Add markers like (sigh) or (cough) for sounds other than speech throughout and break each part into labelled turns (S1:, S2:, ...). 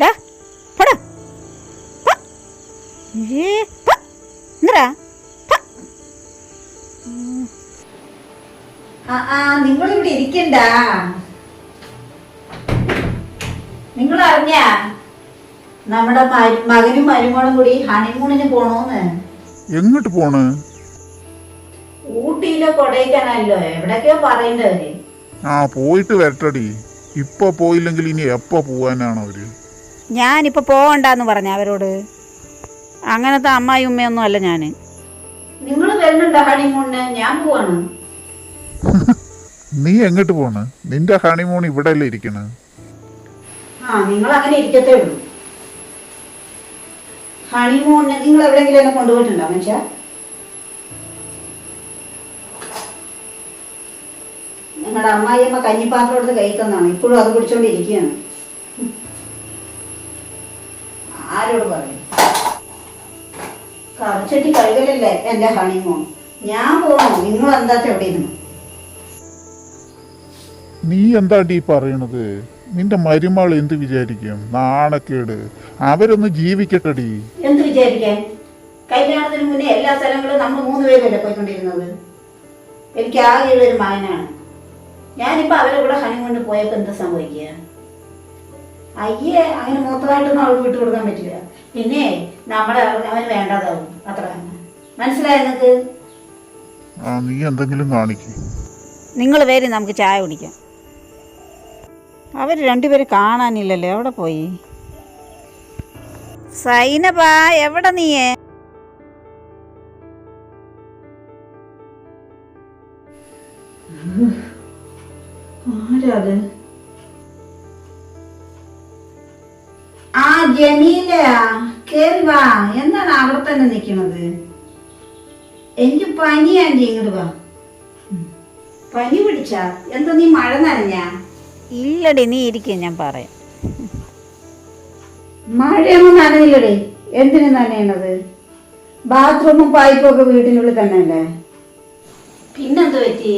S1: ഡാ പടാ. ഏ,
S2: ആ നിങ്ങളിവിടെ ഇരിക്കണ്ട. നിങ്ങൾ അറിഞ്ഞ നമ്മുടെ മകനും മരുമോളും കൂടി ഹണിമൂണിന് പോണോന്ന്.
S3: എങ്ങോട്ട് പോണ്?
S2: ഊട്ടിയിലോ കൊടൈക്കനാലോ എവിടൊക്കെയോ പറയണ്ടവര്.
S3: ആ പോയിട്ട് വരട്ടടി. ഇപ്പൊ പോയില്ലെങ്കിൽ ഇനി എപ്പോ പോവാനാണ് അവർ?
S1: ഞാനിപ്പോൾ പോകണ്ടെന്ന് പറഞ്ഞ അവരോട്. അങ്ങനത്തെ അമ്മായി ഉമ്മയൊന്നും അല്ല ഞാൻ
S2: നിങ്ങൾ വരുന്നുണ്ടോ ഹണിമൂണിന് ഞാൻ പോവാണ്. (laughs)
S3: നീ എങ്ങോട്ട് പോണ്? നിന്റെ ഹണിമൂൺ ഇവിടെ അല്ലേ ഇരിക്കണ.
S2: ആ നിങ്ങൾ അങ്ങനെ ഇരിക്കത്തേ ഉള്ളൂ. ഹണിമൂണിന് നിങ്ങൾ എവിടെയെങ്കിലും എന്നെ കൊണ്ടുപോയിട്ടുണ്ടോ മനുഷ്യ? നിങ്ങളുടെ അമ്മായിയമ്മ കഞ്ഞിപ്പാത്രം എടുത്ത് കൈ തന്നാണ്. ഇപ്പോഴും അത് പിടിച്ചോണ്ടിരിക്കുകയാണ് ആരോട് പറയും? കറച്ചട്ടി കഴുകലല്ലേ എന്റെ ഹണിമൂൺ ഞാൻ പോണു നിങ്ങൾ എന്താ എവിടെ ഇരുന്നു?
S3: നീ എന്താടി പറയണത്? നിന്റെ മരുമകൾ എന്ത് വിചാരിക്കും? നാണക്കേട്. അവരൊന്ന് ജീവിക്കട്ടടി.
S2: എന്ത് വിചാരിക്കാൻ? കല്യാണത്തിന് മുന്നേ എല്ലാ സ്ഥലങ്ങളും നമ്മൾ മൂന്ന് പേരല്ലേ പോയിക്കൊണ്ടിരുന്നത്? എനിക്ക് ആകെ ഒരു മകനാണ്. ഞാനിപ്പോ അവരെ കൂടെ ഹണിമൂണിന് പോയപ്പോ എന്താ സംഭവിക്കുക? അയ്യേ അങ്ങനെ മൂത്തതായിട്ടൊന്നും അവൾക്ക് വിട്ടു കൊടുക്കാൻ പറ്റില്ല. പിന്നെ നമ്മുടെ അവന് വേണ്ടതാവും. അത്ര മനസ്സിലായോ നിനക്ക്
S3: ആ നീ എന്തെങ്കിലും കാണിക്കും.
S1: നിങ്ങൾ പേര് നമുക്ക് ചായ കുടിക്കാം. അവർ രണ്ടുപേരും കാണാനില്ലല്ലോ. എവിടെ പോയി? സൈനബാ എവിടെ നീയേ?
S2: ആരാത്? ആ ജമീല കേറി വാ എന്താണ് അവിടെ തന്നെ നിക്കണത് എനിക്ക് പനിയാണ്ടി ഇങ്ങോട്ട് വാ. പനി പിടിച്ച? എന്താ നീ മഴ നനഞ്ഞ?
S1: ഇല്ലടി നീ ഇരിക്കും ഞാൻ പറയാം.
S2: മഴയൊന്നും നനയില്ലടേ എന്തിനു നനയണത്? ബാത്റൂമും പൈപ്പും ഒക്കെ വീട്ടിനുള്ളിൽ തന്നെ അല്ലേ പിന്നെന്ത് പറ്റി?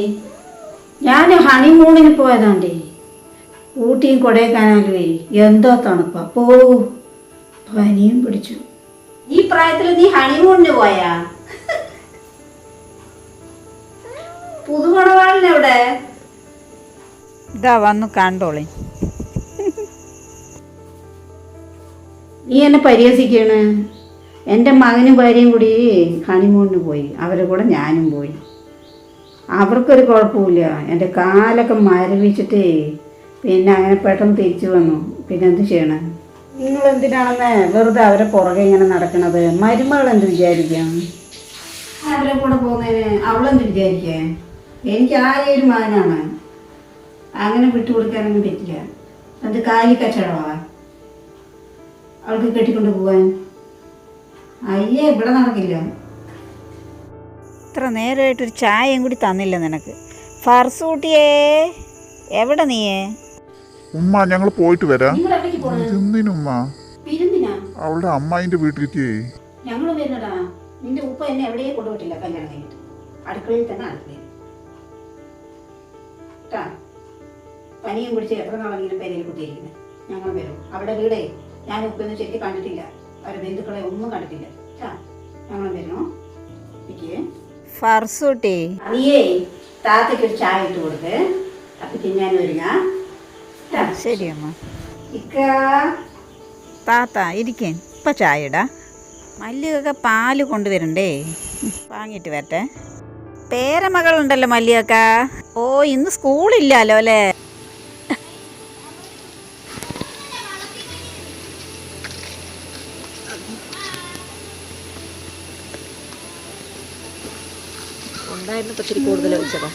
S2: ഞാൻ ഹണിമൂണിന് പോയതാണ്ടേ ഊട്ടിയും കൊടൈക്കനാലുവേ എന്തോ തണുപ്പാ. പോ. പനിയും പിടിച്ചു. ഈ പ്രായത്തിൽ നീ ഹണിമൂണിന് പോയാ? പുതുമണവാളിനെവിടെ
S1: ഇതാ വന്നു കണ്ടോളി.
S2: നീ എന്നെ പരിഹസിക്കാണ് എന്റെ മകനും ഭാര്യയും കൂടി ഹണിമൂണിന് പോയി. അവരുടെ കൂടെ ഞാനും പോയി. അവർക്കൊരു കുഴപ്പമില്ല എന്റെ കാലൊക്കെ മരവിച്ചിട്ടേ പിന്നെ അങ്ങനെ പെട്ടെന്ന് തിരിച്ചു വന്നു. പിന്നെ എന്ത് ചെയ്യണം? നിങ്ങൾ എന്തിനാണെന്ന് വെറുതെ അവരെ പുറകെ ഇങ്ങനെ നടക്കണത്. മരുമകൾ എന്ത് വിചാരിക്കാം? അവരെ കൂടെ പോകുന്നതിന് അവളെന്ത് വിചാരിക്കേ? എനിക്ക് ആകെ ഒരു മകനാണ്. അങ്ങനെ വിട്ടുകൊടുക്കാനൊന്നും പറ്റില്ല. അത് കാലി കച്ചടവാ അവൾക്ക് കെട്ടിക്കൊണ്ട് പോവാൻ. അയ്യേ ഇവിടെ നടക്കില്ല.
S1: ഇത്ര നേരമായിട്ടൊരു ചായയും കൂടി തന്നില്ല നിനക്ക്. ഫർസൂട്ടിയേ എവിടെ നീയേ?
S3: ഉമ്മ ഞങ്ങൾ പോയിട്ട് വരാം. എന്തിനുമ്മ
S2: വിരുന്നിനാ
S3: അവളുടെ അമ്മായിന്റെ വീട്ടിലേക്ക്
S2: ഞങ്ങൾ വരുന്നടാ. നിന്റെ ഉപ്പ എന്നെ എവിടെയും കൊണ്ടുപോയിട്ടില്ല കല്യാണം കഴിഞ്ഞിട്ട്. അടുക്കളയിൽ തന്നെ അടുക്കളയിൽ പനിയും എത്ര നാളെങ്കിലും പേരയിൽ കുത്തിയിരിക്കുന്നത് ഞങ്ങൾ വരും. അവിടെ വീടേ. ഞാൻ ഉപ്പൊന്നും ശരിക്കും കണ്ടിട്ടില്ല. അവരുടെ ബന്ധുക്കളെ ഒന്നും കണ്ടിട്ടില്ല. ട്ടാ. ഞങ്ങൾ വരുന്നു എനിക്ക്
S1: ഫർസൂട്ടി.
S2: നീയേ താത്തയ്ക്ക് ഒരു ചായ ഇട്ട് കൊടുത്ത് അപ്പൊ ഞാൻ വരിക.
S1: ശരി അമ്മ
S2: ഇക്ക.
S1: താത്ത ഇരിക്കേ. ഇപ്പം ചായ ഇടാ മല്ലികൊക്കെ പാൽ കൊണ്ടുവരണ്ടേ? വാങ്ങിട്ട് വാങ്ങിയിട്ട് വരട്ടെ. പേരമകളുണ്ടല്ലോ മല്ലികക്ക. ഓ ഇന്ന് സ്കൂളില്ലല്ലോ അല്ലേ?
S4: ഉണ്ടായിരുന്നു കൂടുതൽ വെച്ചതാ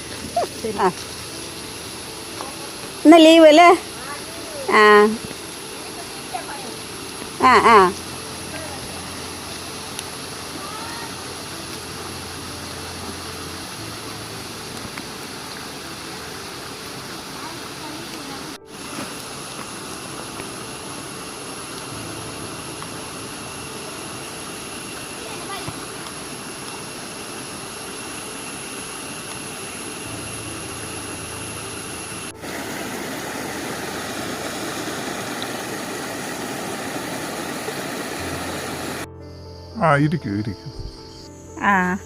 S1: ഇന്ന് ലീവ് അല്ലേ? ആ ആ ആ
S3: ആ ഇരിക്കൂ ഇരിക്കൂ.
S2: ആ.